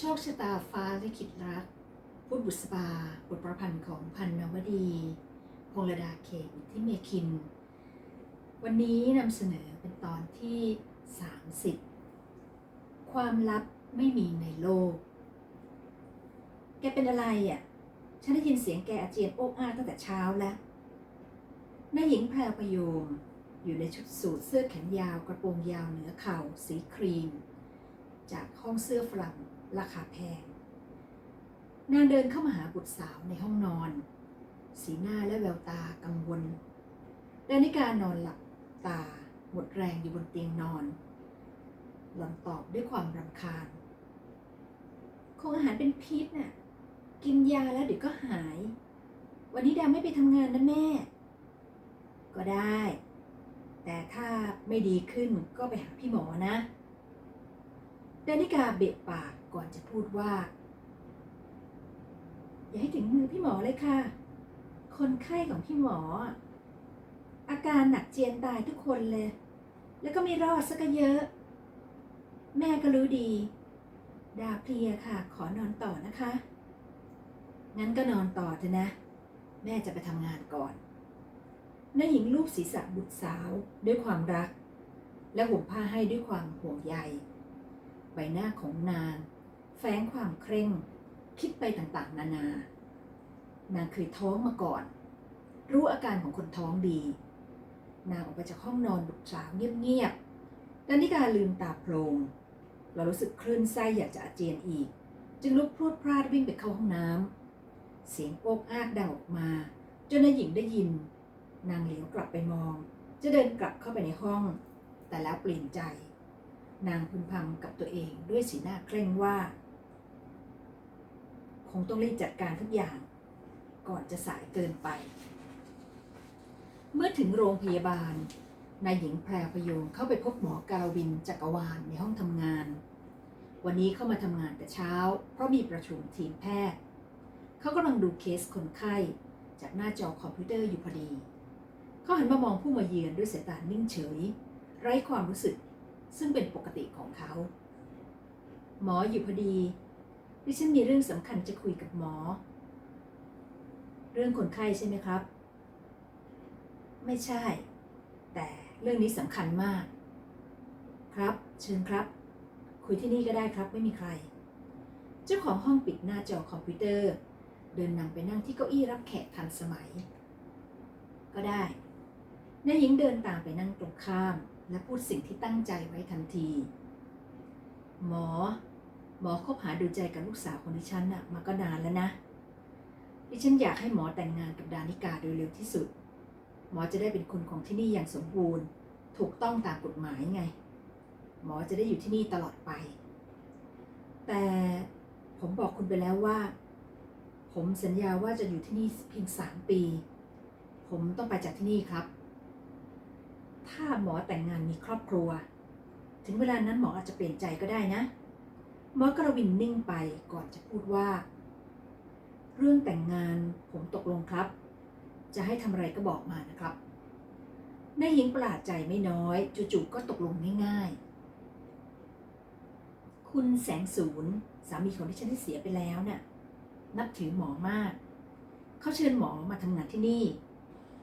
โชคชะตาฟ้าลิขิตรัก พุทธบุษบา บทประพันธ์ของพันนวดีพงระดาเขตที่เมคิน วันนี้นำเสนอเป็นตอนที่ 30 ความลับไม่มีในโลก แกเป็นอะไรอะ ฉันได้ยินเสียงแกอาเจียนโอกอาตั้งแต่เช้าแล้วนายหญิงแพรวประโยมอยู่ในชุดสูทเสื้อแขนยาวกระโปรงยาวเหนือเข่าสีครีม จากห้องเสื้อฝรั่ง ราคาแพง นางเดินเข้ามาหาบุตรสาวในห้องนอน สีหน้าและแววตากังวลดานิกานอนหลับตาหมดแรงอยู่บนเตียงนอนหล่อนตอบด้วยความรำคาญ คงอาหารเป็นพิษน่ะ กินยาแล้วเดี๋ยวก็หาย วันนี้ดาไม่ไปทำงานนะแม่ ก็ได้ แต่ถ้าไม่ดีขึ้นก็ไปหาพี่หมอนะดานิกาเบะปาก ก่อนจะพูดว่า อย่าให้ถึงมือพี่หมอเลยค่ะ คนไข้ของพี่หมอ อาการหนักเจียนตายทุกคนเลย แล้วก็ไม่รอดสักเยอะ แม่ก็รู้ดี ดาเพลียค่ะ ขอนอนต่อนะคะ งั้นก็นอนต่อเถอะนะ แม่จะไปทำงานก่อนนายหญิงลูบศีรษะบุตรสาวด้วยความรัก และห่มผ้าให้ด้วยความห่วงใย ใบหน้าของนาง แฝงความเคร่ง คิดไปต่างๆ นานา นางเคยท้องมาก่อน รู้อาการของคนท้องดี นางออกไปจากห้องนอนบุตรสาวเงียบๆดันนิกาลืมตาโพลงเรารู้สึกคลื่นไส้อยากจะอาเจียนอีก จึงลุกพรวดพลาดวิ่งไปเข้าห้องน้ำ เสียงโป๊กอากดังออกมา จนนายหญิงได้ยิน นางเหลียวกลับไปมอง จะเดินกลับเข้าไปในห้อง แต่แล้วเปลี่ยนใจ นางพึมพำกับตัวเองด้วยสีหน้าเคร่งว่า คงต้องรีบจัดการทุกอย่าง ก่อนจะสายเกินไป เมื่อถึงโรงพยาบาลนายหญิงแพรพยงเข้าไปพบหมอกาลวินจักรวาลในห้องทำงาน วันนี้เข้ามาทำงานแต่เช้า เพราะมีประชุมทีมแพทย์ เขากำลังดูเคสคนไข้ จากหน้าจอคอมพิวเตอร์อยู่พอดี เขาหันมามองผู้มาเยือนด้วยสายตานิ่งเฉย ไร้ความรู้สึกซึ่งเป็นปกติของเขา หมออยู่พอดี ดิฉันมีเรื่องสำคัญจะคุยกับหมอ เรื่องคนไข้ใช่ไหมครับ ไม่ใช่ แต่เรื่องนี้สำคัญมาก ครับ เชิญครับ คุยที่นี่ก็ได้ครับไม่มีใคร เจ้าของห้องปิดหน้าจอคอมพิวเตอร์ เดินนำไปนั่งที่เก้าอี้รับแขกทันสมัย ก็ได้นายหญิงเดินตามไปนั่งตรงข้าม และพูดสิ่งที่ตั้งใจไว้ทันที หมอ หมอคบหาดูใจกับลูกสาวของดิฉันน่ะมาก็นานแล้วนะ ดิฉันอยากให้หมอแต่งงานกับดานิกาโดยเร็วที่สุด หมอจะได้เป็นคนของที่นี่อย่างสมบูรณ์ ถูกต้องตามกฎหมายไง หมอจะได้อยู่ที่นี่ตลอดไป แต่ผมบอกคุณไปแล้วว่า ผมสัญญาว่าจะอยู่ที่นี่เพียงสามปี ผมต้องไปจากที่นี่ครับ ถ้าหมอแต่งงานมีครอบครัว ถึงเวลานั้นหมออาจจะเปลี่ยนใจก็ได้นะ มอสกระวินนิ่งไปก่อนจะพูดว่า เรื่องแต่งงานผมตกลงครับ จะให้ทำอะไรก็บอกมานะครับนายหญิงประหลาดใจไม่น้อยจู่ๆก็ตกลงง่ายๆ คุณแสงศูนย์สามีของที่ฉันที่เสียไปแล้วน่ะนับถือหมอมาก เขาเชิญหมอมาทำงานที่นี่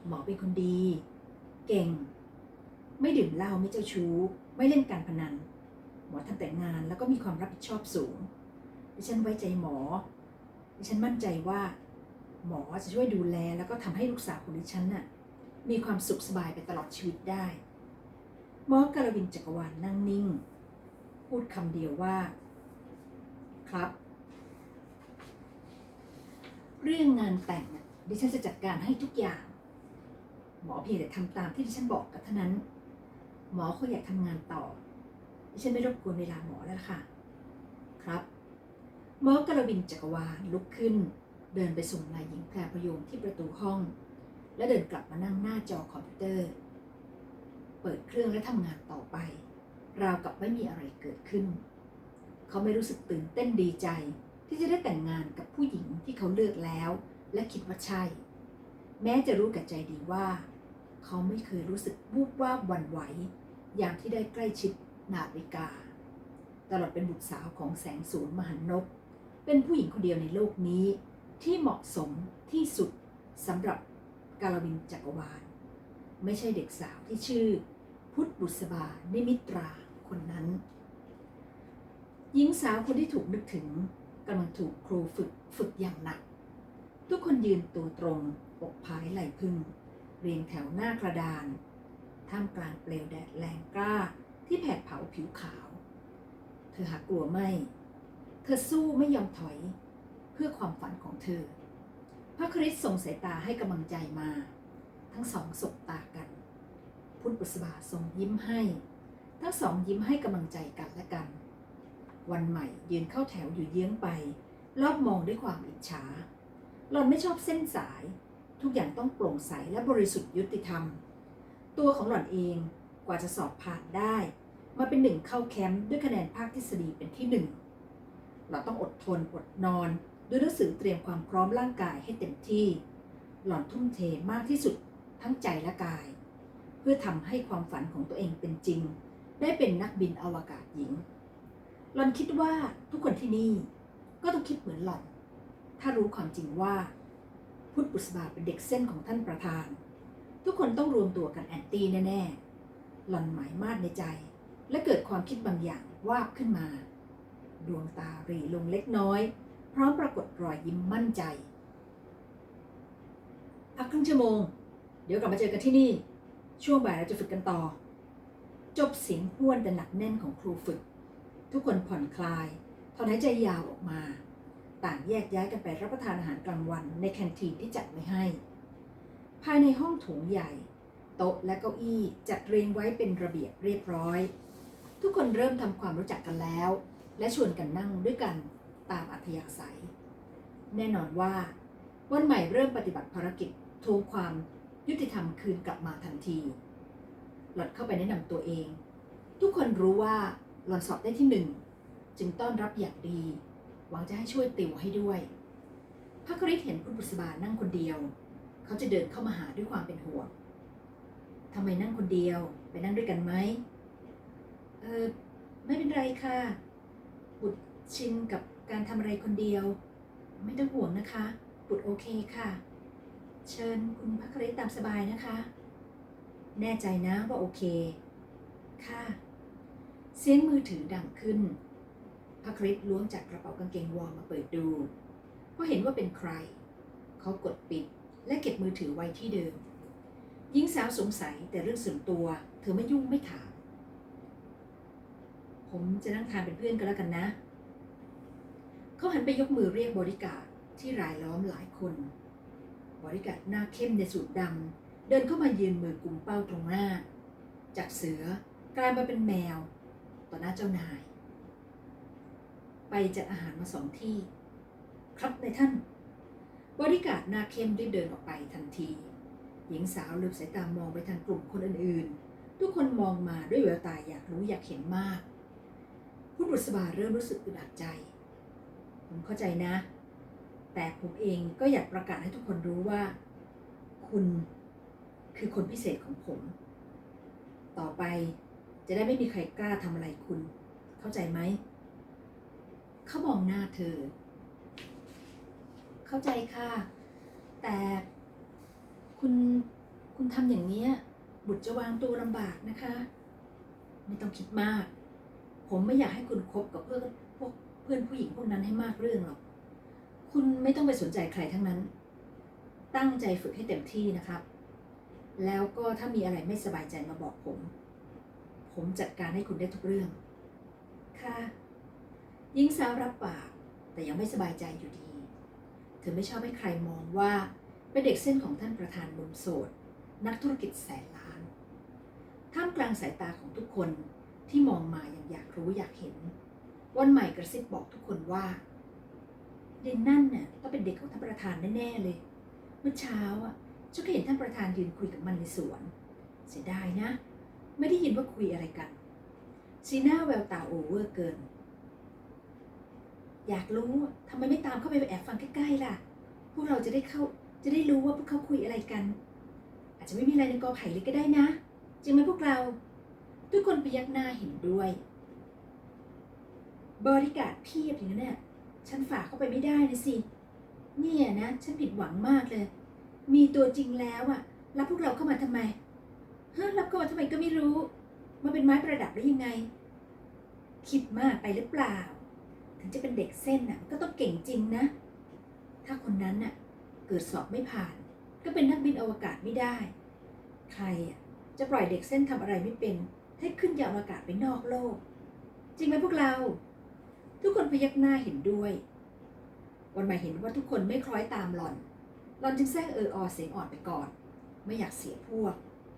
หมอเป็นคนดี เก่ง ไม่ดื่มเหล้าไม่เจ้าชู้ ไม่เล่นการพนัน หมอทำแต่งงานแล้วก็มีความรับผิดชอบสูง ดิฉันไว้ใจหมอ ดิฉันมั่นใจว่า หมอจะช่วยดูแลแล้วก็ทำให้ลูกสาวของดิฉันน่ะมีความสุขสบายไปตลอดชีวิตได้ หมอกาลวินจักรวาลนั่งนิ่ง พูดคำเดียวว่า ครับ เรื่องงานแต่งน่ะดิฉันจะจัดการให้ทุกอย่าง หมอเพียงแต่ทำตามที่ดิฉันบอกกับเท่านั้น หมอเขาอยากทำงานต่อ ฉันไม่รบกวนเวลาหมอแล้วค่ะ ครับ หมอกระวินจักรวาลลุกขึ้น เดินไปส่งนายหญิงแพรพยงที่ประตูห้อง และเดินกลับมานั่งหน้าจอคอมพิวเตอร์ เปิดเครื่องและทำงานต่อไป ราวกับไม่มีอะไรเกิดขึ้น เขาไม่รู้สึกตื่นเต้นดีใจ ที่จะได้แต่งงานกับผู้หญิงที่เขาเลือกแล้ว และคิดว่าใช่ แม้จะรู้กับใจดีว่า เขาไม่เคยรู้สึกวูบวาบวันไหวอย่างที่ได้ใกล้ชิด นาฬิกา ตลอดเป็นบุตรสาวของแสงสูนมหันนบเป็นผู้หญิงคนเดียวในโลกนี้ ที่เหมาะสมที่สุดสำหรับกาลวินจักรวาล ไม่ใช่เด็กสาวที่ชื่อ พุทธบุษบานิมิตราคนนั้น หญิงสาวคนที่ถูกนึกถึงกำลังถูกครูฝึกฝึกอย่างหนัก ทุกคนยืนตัวตรงอกผายไหลพึ่ง เรียงแถวหน้ากระดาน ท่ามกลางเปลวแดดแรงกล้า ที่แผดเผาผิวขาว เธอหากกลัวไม่ เธอสู้ไม่ยอมถอยเพื่อความฝันของเธอ พระคริสต์ส่งสายตาให้กำลังใจมา ทั้งสองสบตากัน พุทธบุษบาทรงยิ้มให้ ทั้งสองยิ้มให้กำลังใจกันและกัน วันใหม่ยืนเข้าแถวอยู่เยื้องไป รอบมองด้วยความอิจฉาหล่อนไม่ชอบเส้นสาย ทุกอย่างต้องโปร่งใสและบริสุทธิ์ยุติธรรม ตัวของหล่อนเอง กว่าจะสอบผ่านได้ มาเป็นหนึ่งเข้าแคมป์ด้วยคะแนนภาคทฤษฎีเป็นที่หนึ่งเราต้องอดทนอดนอนดูหนังสือเตรียมความพร้อมร่างกายให้เต็มที่ หล่อนทุ่มเทมากที่สุดทั้งใจและกาย เพื่อทำให้ความฝันของตัวเองเป็นจริง ได้เป็นนักบินอวกาศหญิง หล่อนคิดว่าทุกคนที่นี่ ก็ต้องคิดเหมือนหล่อน ถ้ารู้ความจริงว่า พุทธบุษบาเป็นเด็กเส้นของท่านประธาน ทุกคนต้องรวมตัวกันแอนตี้แน่ ๆ หล่อนหมายมาดในใจ และเกิดความคิดบางอย่างวาบขึ้นมา ดวงตาหรีลงเล็กน้อย พร้อมปรากฏรอยยิ้มมั่นใจ พักครึ่งชั่วโมง เดี๋ยวกลับมาเจอกันที่นี่ ช่วงบ่ายเราจะฝึกกันต่อ จบเสียงห้วนแต่หนักแน่นของครูฝึก ทุกคนผ่อนคลายถอนหายใจยาวออกมา ต่างแยกย้ายกันไปรับประทานอาหารกลางวันในแคนทีนที่จัดไว้ให้ ภายในห้องโถงใหญ่ โต๊ะและเก้าอี้จัดเรียงไว้เป็นระเบียบเรียบร้อย ทุกคนเริ่มทำความรู้จักกันแล้ว และชวนกันนั่งด้วยกันตามอัธยาศัย แน่นอนว่า วันใหม่เริ่มปฏิบัติภารกิจทวงความยุติธรรมคืนกลับมาทันทีหลอดเข้าไปแนะนำตัวเอง ทุกคนรู้ว่าหลอนสอบได้ที่หนึ่งจึงต้อนรับอย่างดี หวังจะให้ช่วยติวให้ด้วยพระคริสเห็นพุทธบุษบานั่งคนเดียว เขาจะเดินเข้ามาหาด้วยความเป็นห่วง ทำไมนั่งคนเดียว ไปนั่งด้วยกันไหมเออไม่เป็นไรค่ะบุตรชินกับการทำอะไรคนเดียว ไม่ต้องห่วงนะคะบุตรโอเคค่ะ เชิญคุณพระคริสตามสบายนะคะ แน่ใจนะว่าโอเค ค่ะ เสียงมือถือดังขึ้นพระคริสล้วงจากกระเป๋ากางเกงวอร์มมาเปิดดูเพราะเห็นว่าเป็นใคร เขากดปิดและเก็บมือถือไว้ที่เดิม หญิงสาวสงสัยแต่เรื่องส่วนตัว เธอไม่ยุ่งไม่ถาม ผมจะนั่งทานเป็นเพื่อนกันแล้วกันนะ เขาหันไปยกมือเรียกบริการที่รายล้อมหลายคน บริการหน้าเข้มในสูทดำเดินเข้ามายืนมือกลุ่มเป้าตรงหน้า จากเสือกลายมาเป็นแมว ต่อหน้าเจ้านาย ไปจัดอาหารมาสองที่ ครับในท่าน บริการหน้าเข้มรีบเดินออกไปทันที หญิงสาวเลืมสายตามองไปทางกลุ่มคนอื่นๆ ทุกคนมองมาด้วยแววตาอยากรู้อยากเห็นมากผู้บุษบาเริ่มรู้สึกอึดอัดใจ ผมเข้าใจนะ แต่ผมเองก็อยากประกาศให้ทุกคนรู้ว่า คุณคือคนพิเศษของผม ต่อไปจะได้ไม่มีใครกล้าทำอะไรคุณ เข้าใจไหม เขามองหน้าเธอ เข้าใจค่ะ แต่ คุณคุณทำอย่างนี้บุตรจะวางตัวลำบากนะคะ ไม่ต้องคิดมาก ผมไม่อยากให้คุณคบกับเพื่อนพวกเพื่อนผู้หญิงพวกนั้นให้มากเรื่องหรอก คุณไม่ต้องไปสนใจใครทั้งนั้น ตั้งใจฝึกให้เต็มที่นะครับ แล้วก็ถ้ามีอะไรไม่สบายใจมาบอกผม ผมจัดการให้คุณได้ทุกเรื่อง ค่ะหญิงสาวรับปาก แต่ยังไม่สบายใจอยู่ดี เธอไม่ชอบให้ใครมองว่า เป็นเด็กเส้นของท่านประธานหนุ่มโสดนักธุรกิจแสนล้าน ท่ามกลางสายตาของทุกคนที่มองมาอย่างอยากรู้อยากเห็น วันใหม่กระซิบบอกทุกคนว่าเดนนั่นน่ะต้องเป็นเด็กของท่านประธานแน่ๆเลย เมื่อเช้าอะฉันก็เห็นท่านประธานยืนคุยกับมันในสวน เสียดายนะ ไม่ได้ยินว่าคุยอะไรกันสีหน้าแววตาโอเวอร์เกิน อยากรู้อะทำไมไม่ตามเข้าไปแอบฟังใกล้ๆล่ะ พวกเราจะได้เข้า จะได้รู้ว่าพวกเขาคุยอะไรกัน อาจจะไม่มีอะไรในกอไผ่เลยก็ได้นะ จริงไหมพวกเรา ทุกคนพยักหน้าเห็นด้วย บริการเพียบอย่างนั้นน่ะฉันฝากเข้าไปไม่ได้นะสิ เนี่ยนะ ฉันผิดหวังมากเลย มีตัวจริงแล้วอะรับพวกเราเข้ามาทำไมฮะรับเข้ามาทำไมก็ไม่รู้ มาเป็นไม้ประดับได้ยังไง คิดมากไปหรือเปล่า ถึงจะเป็นเด็กเส้นน่ะก็ต้องเก่งจริงนะ ถ้าคนนั้นน่ะ เกิดสอบไม่ผ่าน ก็เป็นนักบินอวกาศไม่ได้ ใครจะปล่อยเด็กเส้นทำอะไรไม่เป็น ให้ขึ้นยานอวกาศไปนอกโลก จริงไหมพวกเรา ทุกคนพยักหน้าเห็นด้วย วันใหม่เห็นว่าทุกคนไม่คล้อยตามหล่อน หล่อนจึงแซงเอออเสียงอ่อนไปก่อน ไม่อยากเสียพวก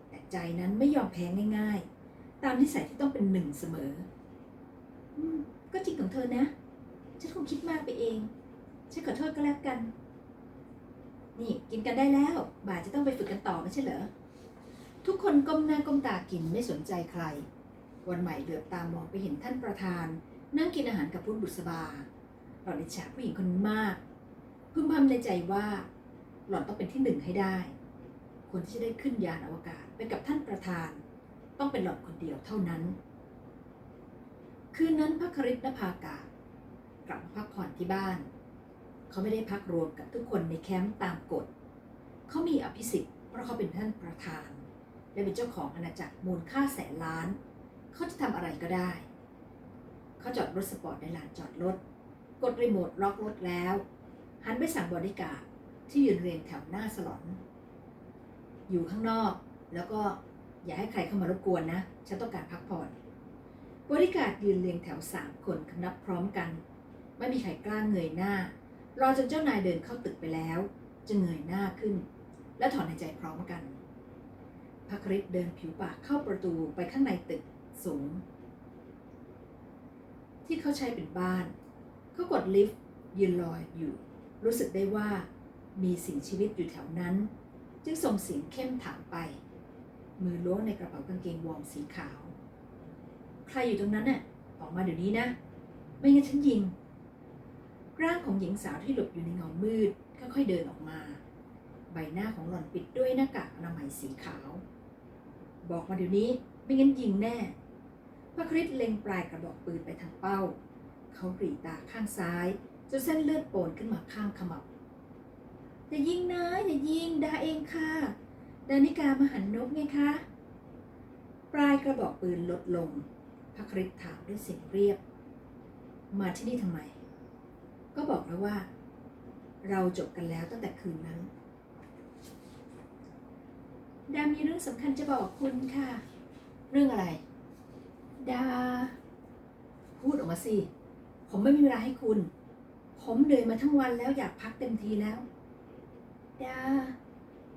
แต่ใจนั้นไม่ยอมแพ้ง่าย ๆ ตามนิสัยที่ต้องเป็นหนึ่งเสมออืมก็จริงของเธอนะ ฉันคงคิดมากไปเอง ฉันขอโทษก็แล้วกัน นี่กินกันได้แล้ว บ่ายจะต้องไปฝึกกันต่อไม่ใช่เหรอ ทุกคนก้มหน้าก้มตากินไม่สนใจใคร วันใหม่เหลือบตามองไปเห็นท่านประธาน นั่งกินอาหารกับพุทธบุษบา หล่อนอิจฉาผู้หญิงคนนี้มาก พึมพำในใจว่า หล่อนต้องเป็นที่หนึ่งให้ได้ คนที่จะได้ขึ้นยานอวกาศไปกับท่านประธาน ต้องเป็นหล่อนคนเดียวเท่านั้น คืนนั้นพระคริสนภากากลับมาพักผ่อนที่บ้าน เขาไม่ได้พักรวมกับทุกคนในแคมป์ตามกฎ เขามีอภิสิทธิ์เพราะเขาเป็นท่านประธาน และเป็นเจ้าของอาณาจักรมูลค่าแสนล้าน เขาจะทำอะไรก็ได้ เขาจอดรถสปอร์ตในลานจอดรถ กดรีโมทล็อกรถแล้ว หันไปสั่งบริการดที่ยืนเรียงแถวหน้าสลอน อยู่ข้างนอกแล้วก็อย่าให้ใครเข้ามารบกวนนะ ฉันต้องการพักผ่อน บริการยืนเรียงแถวสามคนคำนับพร้อมกัน ไม่มีใครกล้าเงยหน้า รอจนเจ้านายเดินเข้าตึกไปแล้วจะเงยหน้าขึ้น และถอนหายใจพร้อมกันพระคริสเดินผิวปากเข้าประตูไปข้างในตึกสูง ที่เขาใช้เป็นบ้าน เขากดลิฟต์ยืนรออยู่ รู้สึกได้ว่ามีสิ่งชีวิตอยู่แถวนั้น จึงส่งเสียงเข้มถามไป มือล้วงในกระเป๋ากางเกงวอร์มสีขาว ใครอยู่ตรงนั้นน่ะออกมาเดี๋ยวนี้นะ ไม่งั้นฉันยิง ร่างของหญิงสาวที่หลบอยู่ในเงามืด ค่อยๆเดินออกมา ใบหน้าของหล่อนปิดด้วยหน้ากากอนามัยสีขาว บอกมาเดี๋ยวนี้ไม่งั้นยิงแน่พระคริสเล็งปลายกระบอกปืนไปทางเป้า เขากรีตาข้างซ้ายจนเส้นเลือดโปนขึ้นมาข้างขมับอย่ายิงนะอย่ายิงดาเองค่ะ ดานิกามหันนกไงคะ ปลายกระบอกปืนลดลงพระคริสถามด้วยเสียงเรียบ มาที่นี่ทำไม ก็บอกแล้วว่า เราจบกันแล้วตั้งแต่คืนนั้น ดามีเรื่องสำคัญจะบอกคุณค่ะ เรื่องอะไร ดา พูดออกมาสิ ผมไม่มีเวลาให้คุณ ผมเหนื่อยมาทั้งวันแล้วอยากพักเต็มทีแล้ว ดา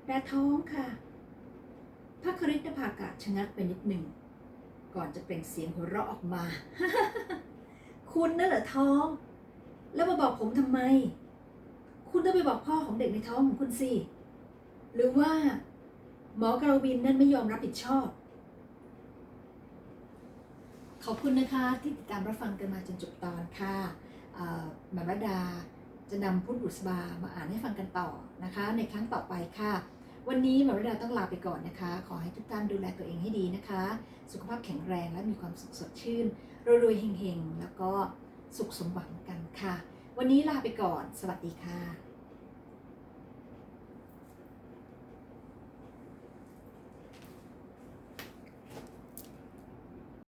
ดาท้องค่ะพระคริสตภากาศชะงักไปนิดหนึ่ง ก่อนจะเปล่งเสียงหัวเราะออกมา คุณนั่นเหรอท้อง แล้วมาบอกผมทำไม คุณต้องไปบอกพ่อของเด็กในท้องของคุณสิ หรือว่า หมอกราวินนั่นไม่ยอมรับผิดชอบ ขอบคุณนะคะที่ติดตามรับฟังกันมาจนจบตอนค่ะหมารดาจะนำพุทธบุษบามาอ่านให้ฟังกันต่อนะคะ ในครั้งต่อไปค่ะ วันนี้หมารดาต้องลาไปก่อนนะคะ ขอให้ทุกท่านดูแลตัวเองให้ดีนะคะ สุขภาพแข็งแรงและมีความสุขสดชื่นรวยๆเฮงๆ แล้วก็ สุขสมหวังกันค่ะ วันนี้ลาไปก่อน สวัสดีค่ะ